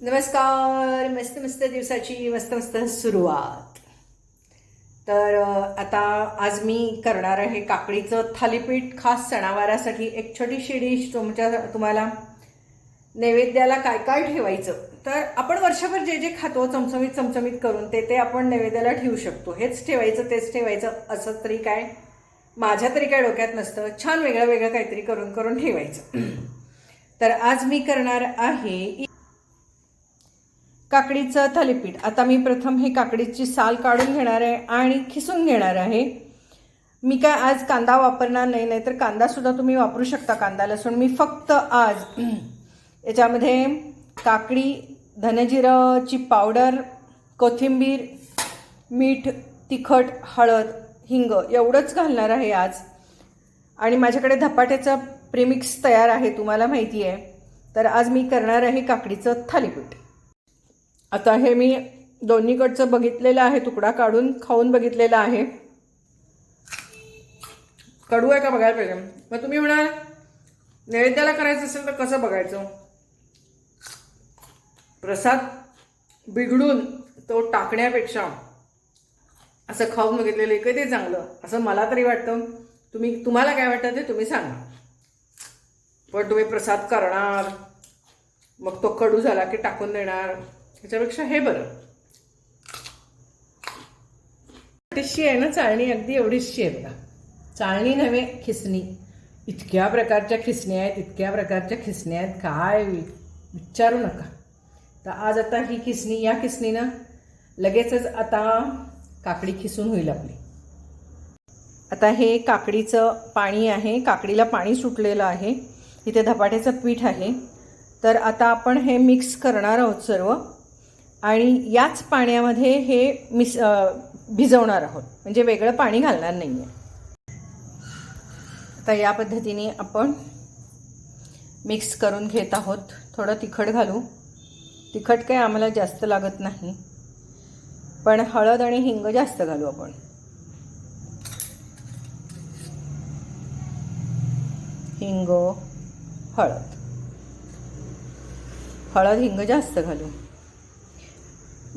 नमस्कार मस्त मस्त दिवसाची मस्त मस्त सुरुवात. तर आता आज मी करणार आहे काकडीचं थालीपीठ खास सणावारासाठी एक छोटीशी डिश तुमच्या तुम्हाला नैवेद्याला काय काय ठेवायचं. तर आपण वर्षभर जे जे खातो चमचमीत चमचमीत करून ते ते आपण नैवेद्याला ठेवू शकतो. हेच ठेवायचं तेच ठेवायचं असं तरी काय माझ्या तरी काय डोक्यात नसतं. छान वेगळं वेगळं काहीतरी करून करून ठेवायचं. तर आज मी करणार आहे काकडीचं थालीपीठ. आता मी प्रथम हे काकडीची साल काढून घेणार आहे आणि खिसून घेणार आहे. मी काय आज कांदा वापरणार नाही नाहीतर कांदासुद्धा तुम्ही वापरू शकता कांदा लसूण. मी फक्त आज याच्यामध्ये काकडी धनजिराची पावडर कोथिंबीर मीठ तिखट हळद हिंग एवढंच घालणार आहे आज. आणि माझ्याकडे धपाट्याचं प्रेमिक्स तयार आहे तुम्हाला माहिती आहे. तर आज मी करणार आहे काकडीचं थालीपीठ. आता हे मी दोन्हीकडचं बघितलेलं आहे तुकडा काढून खाऊन बघितलेला आहे. कडू आहे का बघायला पाहिजे? मग तुम्ही म्हणाल नैवेद्याला करायचं असेल तर कसं बघायचं? प्रसाद बिघडून तो टाकण्यापेक्षा असं खाऊन बघितलेलं आहे ते चांगलं. असं मला तरी वाटतं. तुम्ही तुम्हाला काय वाटतं ते तुम्ही सांगा. पण तुम्ही प्रसाद करणार मग तो कडू झाला की टाकून देणार. त्याच्यापेक्षा हे बरं. अडीचशी आहे ना चाळणी? अगदी एवढीशी आहे बघा. चाळणी नव्हे खिसणी. इतक्या प्रकारच्या खिसण्या आहेत इतक्या प्रकारच्या खिसण्या आहेत. काय विचारू नका. तर आज आता ही खिसणी या खिसणीनं लगेचच आता काकडी खिसून होईल आपली. आता हे काकडीचं पाणी आहे. काकडीला पाणी सुटलेलं आहे. इथे धपाट्याचं पीठ आहे. तर आता आपण हे मिक्स करणार आहोत सर्व. आणि याच पाण्यामध्ये हे मिस भिजवणार आहोत. म्हणजे वेगळं पाणी घालणार नाही आहे आता या पद्धतीने आपण मिक्स करून घेत आहोत. थोडं तिखट घालू. तिखट काही आम्हाला जास्त लागत नाही. पण हळद आणि हिंग जास्त घालू आपण. हिंग हळद. हळद हिंग जास्त घालू.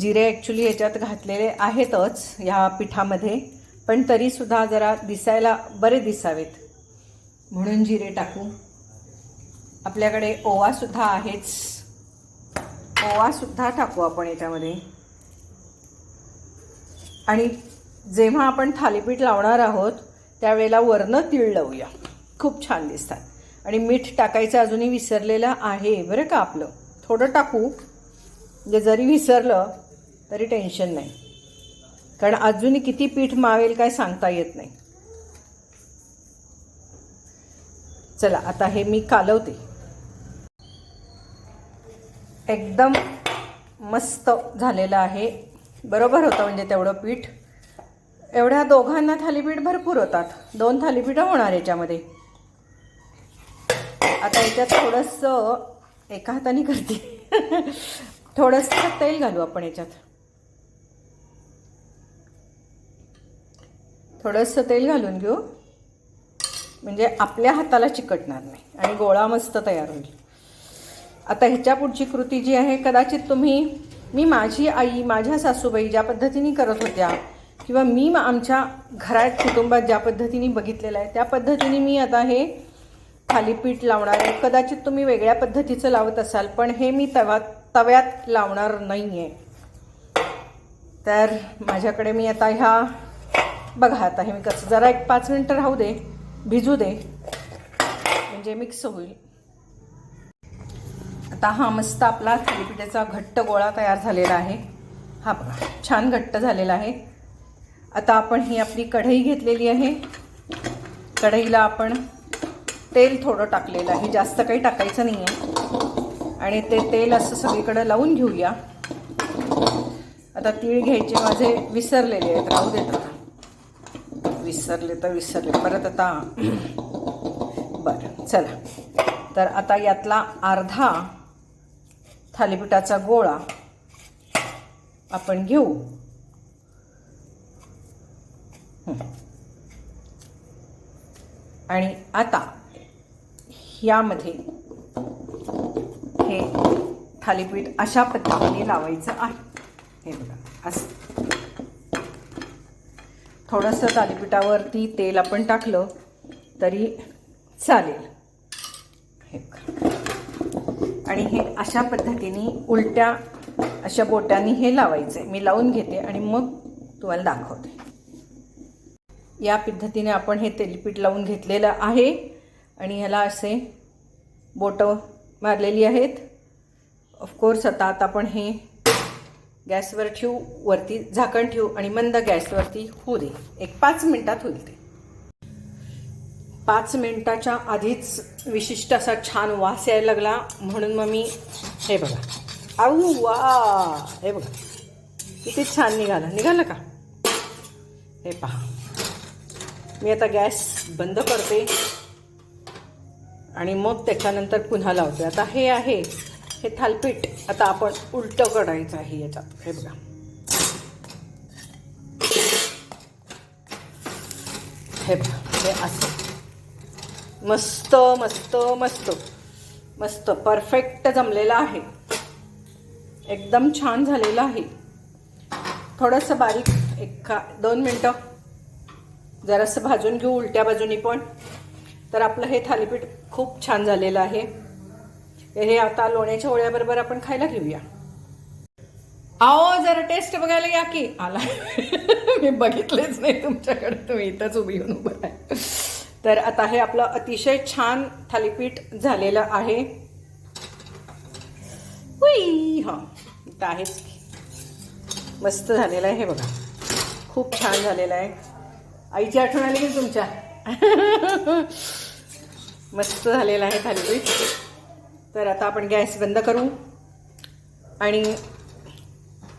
जिरे ॲक्च्युली याच्यात घातलेले आहेतच ह्या पिठामध्ये पण तरीसुद्धा जरा दिसायला बरे दिसावेत. म्हणून जिरे टाकू. आपल्याकडे ओवासुद्धा आहेच. ओवासुद्धा टाकू आपण याच्यामध्ये. आणि जेव्हा आपण थालीपीठ लावणार आहोत त्यावेळेला वरनं तीळ लावूया. खूप छान दिसतात. आणि मीठ टाकायचं अजूनही विसरलेलं आहे बरं का आपलं? थोडं टाकू. म्हणजे जरी विसरलं तरी टेन्शन नाही. कारण अजूनही किती पीठ मावेल काय सांगता येत नाही. चला आता हे मी कालवते. एकदम मस्त झालेलं आहे. बरोबर होतं म्हणजे तेवढं पीठ. एवढ्या दोघांना थालीपीठ भरपूर होतात. दोन थालीपीठं होणार याच्यामध्ये. आता याच्यात थोडंसं एका हाताने करते. थोडंसं तेल घालू आपण याच्यात. थोडंसं तेल घालून घेऊ. म्हणजे आपल्या हाताला चिकटणार नाही आणि गोळा मस्त तयार होईल. आता ह्याच्या पुढची कृती जी आहे कदाचित तुम्ही मी माझी आई माझ्या सासूबाई ज्या पद्धतीने करत होत्या किंवा मी आमच्या घरात कुटुंबात ज्या पद्धतीने बघितलेलं आहे त्या पद्धतीने मी आता हे थालीपीठ लावणार आहे. कदाचित तुम्ही वेगळ्या पद्धतीचं लावत असाल पण हे मी तवा तव्यात लावणार नाही आहे तर माझ्याकडे मी आता ह्या बघा आता हे मी कसं जरा एक पाच मिनटं राहू दे. भिजू दे. म्हणजे मिक्स होईल. आता हा मस्त आपला थालीपीठाचा घट्ट गोळा तयार झालेला आहे. हा बघा छान घट्ट झालेला आहे. आता आपण ही आपली कढई घेतलेली आहे. कढईला आपण तेल थोडं टाकलेलं आहे. जास्त काही टाकायचं नाही आहे आणि ते तेल असं सगळीकडं लावून घेऊया. आता तीळ घ्यायचे माझे विसरलेले आहेत. राहू देत आता. विसरले तर विसरले. परत आता बरं चला. तर आता यातला अर्धा थालीपीठाचा गोळा आपण घेऊ. आणि आता यामध्ये हे थालीपीठ अशा पद्धतीने लावायचं आहे. हे बघा असं. थोडंसं थालीपीठावरती तेल आपण टाकलं तरी चालेल. हे आणि हे अशा पद्धतीने उलट्या अशा बोटांनी हे लावायचं आहे मी लावून घेते आणि मग तुम्हाला दाखवते. या पद्धतीने आपण हे तेलपीठ लावून घेतलेलं आहे. आणि ह्याला असे बोटं मारलेली आहेत. ऑफकोर्स आता आता आपण हे गॅसवर ठेवू वरती झाकण ठेवू आणि मंद गॅसवरती होऊ दे. एक पाच मिनटात होईल ते. पाच मिनटाच्या आधीच विशिष्ट असा छान वास यायला लागला. म्हणून मग मी हे बघा. आऊ वा! हे बघा. किती छान निघाला. निघालं का? हे पहा. मी आता गॅस बंद करते. आणि मग त्याच्यानंतर पुन्हा लावते. आता हे आहे. हे थालपीठ आता आपण उलटं करायचं आहे याच्यात. हे बघा. हे बघा हे असं. मस्त मस्त मस्त. मस्त. परफेक्ट जमलेलं आहे. एकदम छान झालेलं आहे. थोडंसं बारीक एक दोन मिनटं. जरासं भाजून घेऊ उलट्या बाजूनी पण. तर आपलं हे थालीपीठ खूप छान झालेलं आहे. हे आता लोण्याच्या ओळ्याबरोबर आपण खायला घेऊया. आओ जरा टेस्ट बघायला या की. आला. मी बघितलेच नाही तुमच्याकडे. तुम्ही इथंच उभी येऊन उभं आहे तर आता हे आपलं अतिशय छान थालीपीठ झालेलं आहे. हां. इथं आहेच मस्त झालेलं आहे हे बघा. खूप छान झालेलं आहे. आईची आठवण आली की तुमच्या? मस्त झालेलं आहे थालीपीठ. तर आता आपण गॅस बंद करू. आणि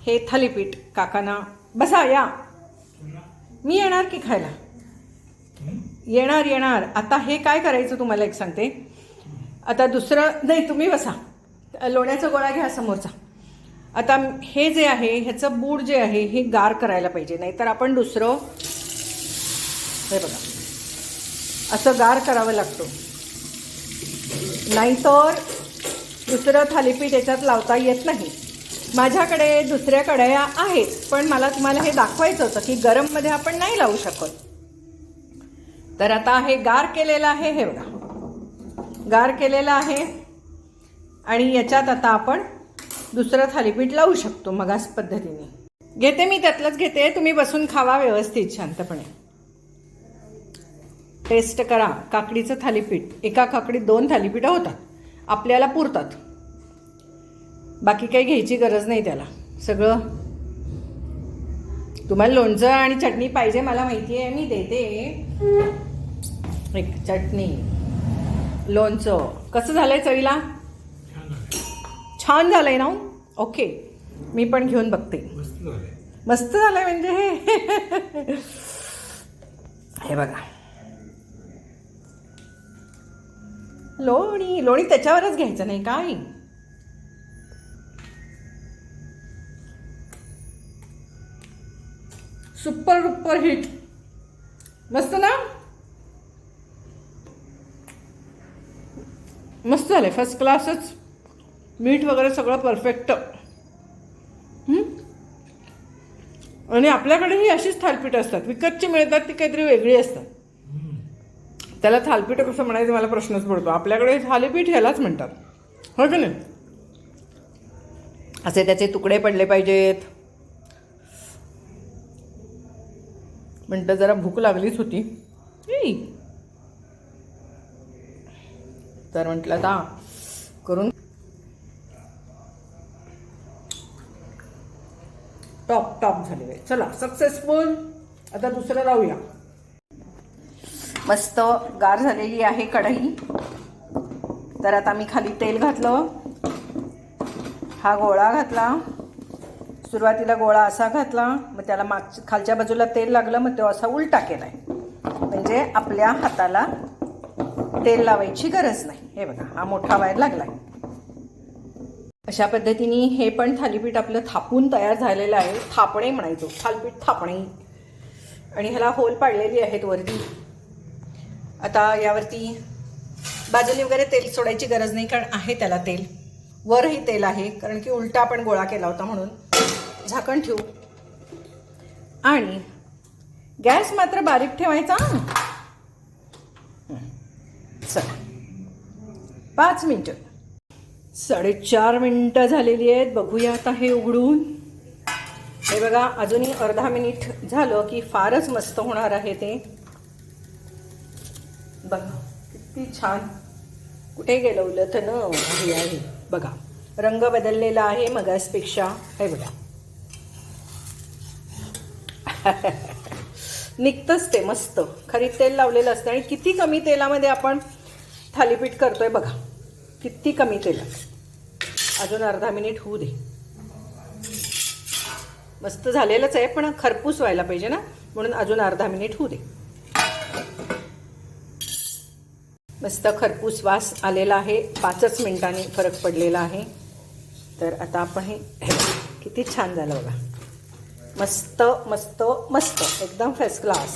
हे थालीपीठ काकांना बसा या. मी येणार की खायला? येणार येणार. आता हे काय करायचं तुम्हाला एक सांगते. आता दुसरं नाही तुम्ही बसा. लोण्याचा गोळा घ्या समोरचा. आता हे जे आहे ह्याचं बूड जे आहे हे गार करायला पाहिजे. नाहीतर आपण दुसरं हे बघा. असं गार करावं लागतो. नाहीतर दुसरं थालीपीठ याच्यात लावता येत नाही. माझ्याकडे दुसऱ्या कढया आहेत पण मला तुम्हाला हे दाखवायचं होतं की गरममध्ये आपण नाही लावू शकत. तर आता हे गार केलेलं आहे हे बघा. गार केलेलं आहे. आणि याच्यात आता आपण दुसरं थालीपीठ लावू शकतो मगास पद्धतीने. घेते मी त्यातलंच घेते. तुम्ही बसून खावा व्यवस्थित शांतपणे. टेस्ट करा. काकडीचं थालीपीठ. एका काकडीत दोन थालीपीठं होतात. आपल्याला पुरतात. बाकी काही घ्यायची गरज नाही त्याला. सगळं तुम्हाला लोणचं आणि चटणी पाहिजे मला माहिती आहे मी देते. एक चटणी लोणचं. कसं झालंय चवीला? छान झालंय ना ओके. मी पण घेऊन बघते. मस्त झालंय. मस्त झालंय म्हणजे. हे हे बघा. लोणी लोणी त्याच्यावरच घ्यायचं नाही काय? Super duper hit. मस्त ना? मस्त झालं फर्स्ट क्लासच मीठ वगैरे सगळं परफेक्ट आणि आपल्याकडे ही अशीच थालपीठ असतात. विकतची मिळतात ती काहीतरी वेगळी असतात. त्याला थालपीठ कसं म्हणायचं मला प्रश्नच पडतो. आपल्याकडे थालीपीठ ह्यालाच म्हणतात. हो की नाही? असे त्याचे तुकडे पडले पाहिजेत. म्हणतं जरा भूक लागलीच होती. तर म्हटलं आता करून टॉप टॉप झालेलं आहे. चला सक्सेसफुल आता दुसरं लावूया मस्त गार झालेली आहे कढई. तर आता मी खाली तेल घातलं. हा गोळा घातला. सुरुवातीला गोळा असा घातला मग त्याला माग खालच्या बाजूला तेल लागलं मग तो असा उलटा केला आहे म्हणजे आपल्या हाताला तेल लावायची गरज नाही. हे बघा हा मोठा वायर आहे अशा पद्धतीने हे पण थालीपीठ आपलं थापून तयार झालेलं आहे. थापणे म्हणायचो. थालीपीठ थापणे. आणि ह्याला होल पाडलेली आहेत वरती. आता यावरती बाजूने वगैरे तेल सोडायची गरज नाही कारण आहे त्याला तेल. वरही तेल आहे कारण की उलटा आपण गोळा केला होता म्हणून. झाकण ठेवू. आणि गॅस मात्र बारीक ठेवायचा. हं. चला. पाच मिनटं. साडेचार मिनटं झालेली आहेत. बघूया आता हे उघडून. हे बघा अजूनही अर्धा मिनिट झालं की फारच मस्त होणार आहे ते. बघा किती छान. कुठे गेलं तर न आहे आहे. बघा रंग बदललेला आहे मगासपेक्षा. हे बघा. निघतंच ते मस्त. खरी तेल लावलेलं असतं आणि किती कमी तेलामध्ये आपण थालीपीठ करतोय बघा. किती कमी तेलात. अजून अर्धा मिनिट होऊ दे. मस्त झालेलंच आहे पण खरपूस व्हायला पाहिजे ना? म्हणून अजून अर्धा मिनिट होऊ दे. मस्त खरपूस वास आलेला आहे. पाचच मिनिटांनी फरक पडलेला आहे. तर आता आपण हे किती छान झालं बघा. मस्त मस्त मस्त. एकदम फर्स्ट क्लास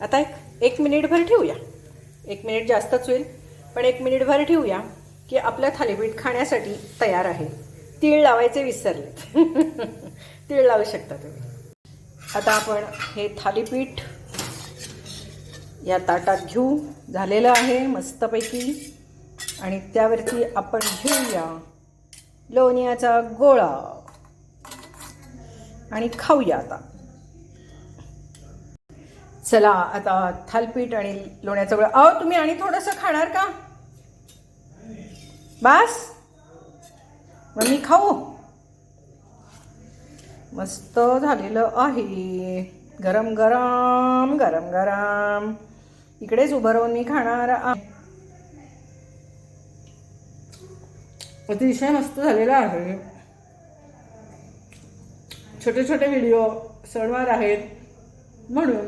आता एक एक मिनिटभर ठेवूया. एक मिनिट जास्तच होईल. पण एक मिनिटभर ठेवूया की आपलं थालीपीठ खाण्यासाठी तयार आहे. तीळ लावायचे विसरलेत तीळ लावू शकता तुम्ही. आता आपण हे थालीपीठ या ताटात घेऊ. झालेलं आहे मस्तपैकी. आणि त्यावरती आपण घेऊया लोण्याचा गोळा. आणि खाऊया आता. चला आता थालपीठ आणि लोण्याचा गोळा. अहो तुम्ही आणि थोडंसं खाणार का? बास. मग मी खाऊ. मस्त झालेलं आहे. गरम गरम गरम गरम. इकडेच उभं राहून मी खाणार अतिशय मस्त झालेला आहे. छोटे छोटे व्हिडिओ सणवार आहेत म्हणून